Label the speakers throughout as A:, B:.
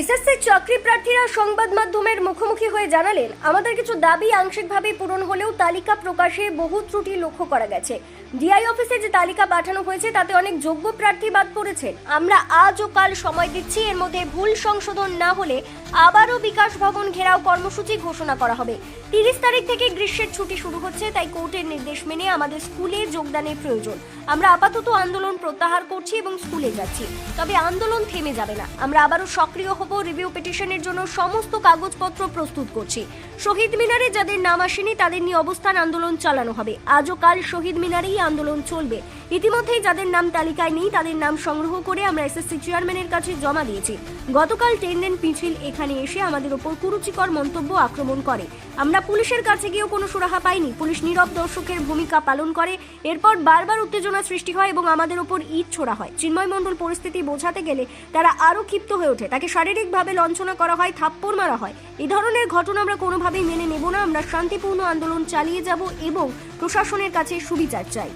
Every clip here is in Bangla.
A: এসএসসি চাকরি প্রার্থীরা সংবাদ মাধ্যমের মুখোমুখি হয়ে জানালেন, আমাদের কিছু দাবি আংশিকভাবে পূরণ হলেও তালিকা প্রকাশে বহু ত্রুটি লক্ষ্য করা গেছে। ডিআই অফিসে যে তালিকা পাঠানো হয়েছে, তাতে অনেক যোগ্য প্রার্থী বাদ পড়েছে। আমরা আজ ও কাল সময় দিচ্ছি, এর মধ্যে ভুল সংশোধন না হলে আবারও বিকাশ ভবন ঘেরাও কর্মসূচি ঘোষণা করা হবে। তিরিশ তারিখ থেকে গ্রীষ্মের ছুটি শুরু হচ্ছে, তাই কোর্টের নির্দেশ মেনে আমাদের স্কুলে যোগদানের প্রয়োজন। আমরা আপাতত আন্দোলন প্রত্যাহার করছি এবং স্কুলে যাচ্ছি। তবে আন্দোলন থেমে যাবে না। আমরা আবারও সক্রিয় হব রিভিউ পিটিশনের জন্য সমস্ত কাগজপত্র প্রস্তুত করছি। শহীদ মিনারে যাদের নাম আসেনি, তাদের নিয়ে অবস্থান আন্দোলন চালানো হবে। আজও কাল শহীদ মিনারেই আন্দোলন চলবে। ইতিমধ্যেই যাদের নাম তালিকায় নেই, তাদের নাম সংগ্রহ করে আমরা এসএসসি চেয়ারম্যানের কাছে জমা দিয়েছি। গতকাল টেন্ডেন পিছিল এখানে এসে আমাদের ওপর কুরুচিকর মন্তব্য আক্রমণ করে। আমরা পুলিশের কাছে গিয়েও কোনো সুরাহা পাইনি। পুলিশ নীরব দর্শকের ভূমিকা পালন করে। এরপর বারবার উত্তেজনা সৃষ্টি হয় এবং আমাদের ওপর ইট ছোড়া হয়। চিন্ময় মণ্ডল পরিস্থিতি বোঝাতে গেলে তারা আরও ক্ষিপ্ত হয়ে ওঠে। তাকে শারীরিকভাবে লঞ্ছনা করা হয়, থাপ্পড় মারা হয়। এই ধরনের ঘটনা আমরা কোনোভাবেই মেনে নেব না, আমরা শান্তিপূর্ণ আন্দোলন চালিয়ে যাব এবং প্রশাসনের কাছে সুবিচার চাই।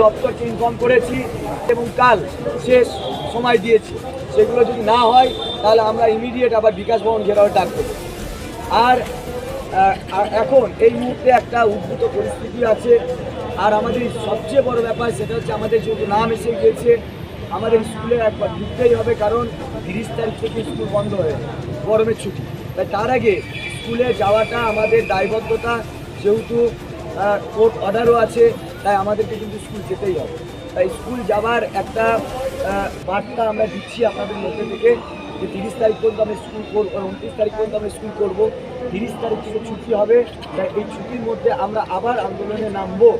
B: দপ্তরকে ইনফর্ম করেছি এবং কাল শেষ সময় দিয়েছি। সেগুলো যদি না হয়, তাহলে আমরা ইমিডিয়েট আবার বিকাশ ভবন ঘেরাও ডাক আর এখন এই মুহূর্তে একটা উদ্ভূত পরিস্থিতি আছে। আর আমাদের সবচেয়ে বড় ব্যাপার সেটা হচ্ছে আমাদের যেহেতু নাম এসে গিয়েছে, আমাদের স্কুলে একবার ঢুকতেই হবে কারণ তিরিশ তারিখ থেকে স্কুল বন্ধ হয়ে গরমের ছুটি। তাই তার আগে স্কুলে যাওয়াটা আমাদের দায়বদ্ধতা, যেহেতু কোর্ট অর্ডারও আছে, তাই আমাদেরকে কিন্তু স্কুল যেতেই হবে। তাই স্কুল যাওয়ার একটা বার্তা আমরা দিচ্ছি আপনাদের মধ্যে থেকে, যে তিরিশ তারিখ পর্যন্ত আমরা স্কুল করব উনত্রিশ তারিখ পর্যন্ত আমরা স্কুল করব, তিরিশ তারিখ থেকে ছুটি হবে, তাই এই ছুটির মধ্যে আমরা আবার আন্দোলনে নামবো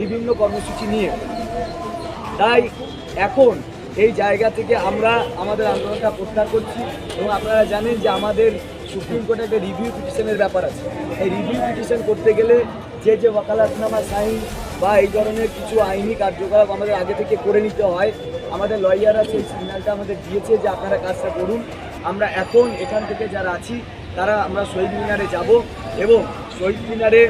B: বিভিন্ন কর্মসূচি নিয়ে। তাই এখন এই জায়গা থেকে আমরা আমাদের আন্দোলনটা প্রত্যাহার করছি এবং আপনারা জানেন যে আমাদের সুপ্রিম কোর্টে একটা রিভিউ পিটিশনের ব্যাপার আছে। এই রিভিউ পিটিশন করতে গেলে যে যে ওকালাতনামা সাইন বা এই ধরনের কিছু আইনি কার্যকলাপ আমাদের আগে থেকে করে নিতে হয়, আমাদের লয়াররা সেই সিগন্যালটা আমাদের দিয়েছে যে আপনারা কাজটা করুন। আমরা এখন এখান থেকে যারা আছি, তারা আমরা শহীদ মিনারে যাব এবং শহীদ মিনারে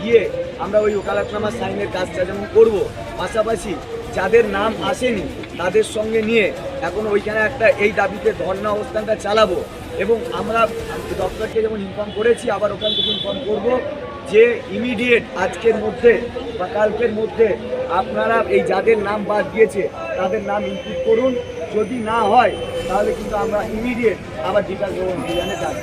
B: গিয়ে আমরা ওই ওকালাতনামা সাইনের কাজটা যেমন করব, পাশাপাশি যাদের নাম আসেনি তাদের সঙ্গে নিয়ে এখন ওইখানে একটা এই দাবিতে ধর্ণা অবস্থানটা চালাবো। এবং আমরা দপ্তরকে যেমন ইনফর্ম করেছি, আবার ওখান থেকে ইনফর্ম করব যে ইমিডিয়েট আজকের মধ্যে বা কালকের মধ্যে আপনারা এই যাদের নাম বাদ দিয়েছে, তাদের নাম ইনপুট করুন। যদি না হয়, তাহলে কিন্তু আমরা ইমিডিয়েট আবার বিকাশ ভবন অভিযানে ডাক